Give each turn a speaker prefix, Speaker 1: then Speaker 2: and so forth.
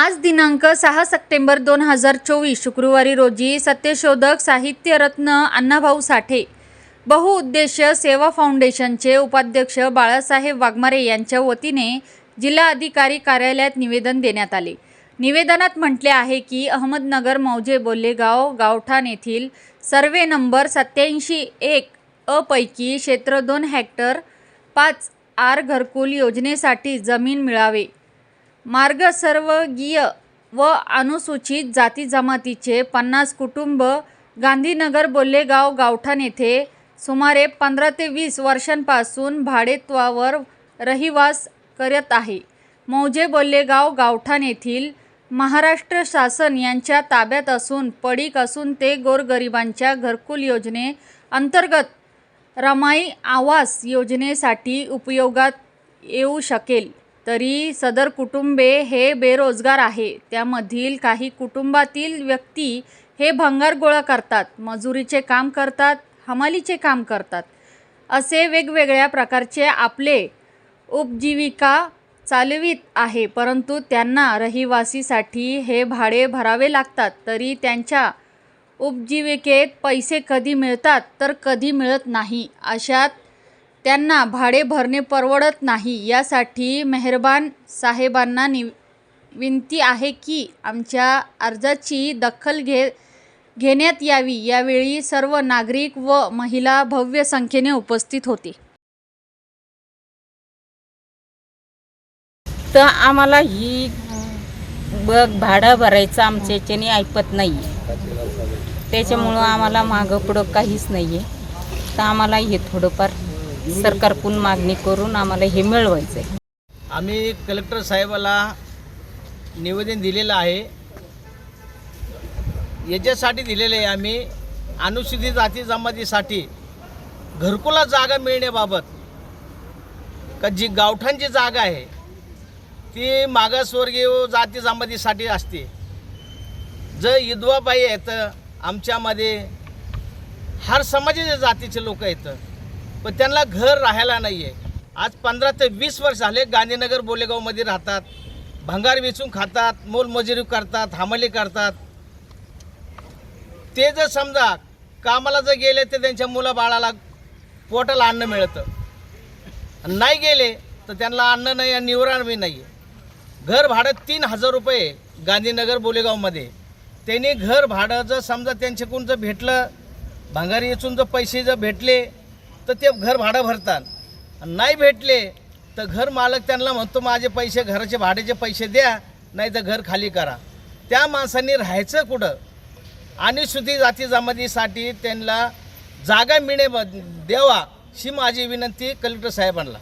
Speaker 1: आज दिनांक सहा सप्टेंबर दोन हजार चोवीस शुक्रवारी रोजी सत्यशोधक साहित्यरत्न अण्णाभाऊ साठे बहुउद्देशीय सेवा फाउंडेशनचे उपाध्यक्ष बाळासाहेब वाघमारे यांच्या वतीने जिल्हा अधिकारी कार्यालयात निवेदन देण्यात आले. निवेदनात म्हटले आहे की अहमदनगर मौजे बोल्लेगाव गावठाण येथील सर्वे नंबर सत्याऐंशी एक अपैकी क्षेत्र दोन हेक्टर पाच आर घरकुल योजनेसाठी जमीन मिळावे. मार्गसर्वगीय व अनुसूचित जाती जमातीचे पन्नास कुटुंब गांधीनगर बोल्लेगाव गावठाण येथे सुमारे पंधरा ते वीस वर्षांपासून भाडेत्वावर रहिवास करत आहे. मौजे बोल्लेगाव गावठाण येथील महाराष्ट्र शासन यांच्या ताब्यात असून पडीक असून ते गोरगरिबांच्या घरकुल योजने अंतर्गत रमाई आवास योजनेसाठी उपयोगात येऊ शकेल. तरी सदर कुटुंबे हे बेरोजगार आहे. त्यामधील काही कुटुंबातील व्यक्ती हे भंगार गोळा करतात मजुरीचे काम करतात हमालीचे काम करतात. असे वेगवेगळ्या प्रकारचे आपले उपजीविका चालवित आहे परंतु त्यांना रहिवासीसाठी हे भाडे भरावे लागतात. तरी त्यांच्या उपजीविकेत पैसे कधी मिळतात तर कधी मिळत नाही. अशात त्यांना भाडे भरणे परवडत नाही. यासाठी मेहरबान साहेबांना नि विनंती आहे की आमच्या अर्जाची दखल घे घेण्यात यावी. यावेळी सर्व नागरिक व महिला भव्य संख्येने उपस्थित होते.
Speaker 2: तर आम्हाला ही बघ भाडं भरायचं आमच्या याच्याने ऐपत नाही आहे त्याच्यामुळं आम्हाला मागं पुढं काहीच नाही आहे तर आम्हाला हे थोडंफार सरकारकडून मागणी करून आम्हाला हे मिळवायचं आहे
Speaker 3: आम्ही कलेक्टर साहेबाला निवेदन दिलेलं आहे. याच्यासाठी दिलेलं आहे आम्ही. अनुसूचित जाती जमातीसाठी घरकुला जागा मिळण्याबाबत का जी गावठांची जागा आहे ती मागासवर्गीय जाती जमातीसाठी असते. जर विधवा आहेत आमच्यामध्ये हर समाजाच्या जातीचे लोक आहेत. पण त्यांना घर राहायला नाही आहे आज पंधरा ते वीस वर्ष झाले गांधीनगर बोलेगावमध्ये राहतात. भंगार वेचून खातात मोलमजुरी करतात हमाली करतात. ते जर समजा कामाला जर गेले तर त्यांच्या मुलं बाळाला पोटाला अन्न मिळतं. नाही गेले तर त्यांना अन्न नाही आणि निवरण बी नाही घर भाडं तीन हजार रुपये गांधीनगर बोलेगावमध्ये. त्यांनी घर भाडं जर समजा त्यांच्याकडून जर भेटलं भंगार येचून जर पैसे जर भेटले तर ते घर भाडं भरतात. नाही भेटले तर घर मालक त्यांना म्हणतो माझे पैसे घराचे भाड्याचे पैसे द्या नाही तर घर खाली करा. त्या माणसांनी राहायचं कुठं? आणि सुधी जाती जमातीसाठी त्यांना जागा मिळे द्यावा ही माझी विनंती कलेक्टर साहेबांना.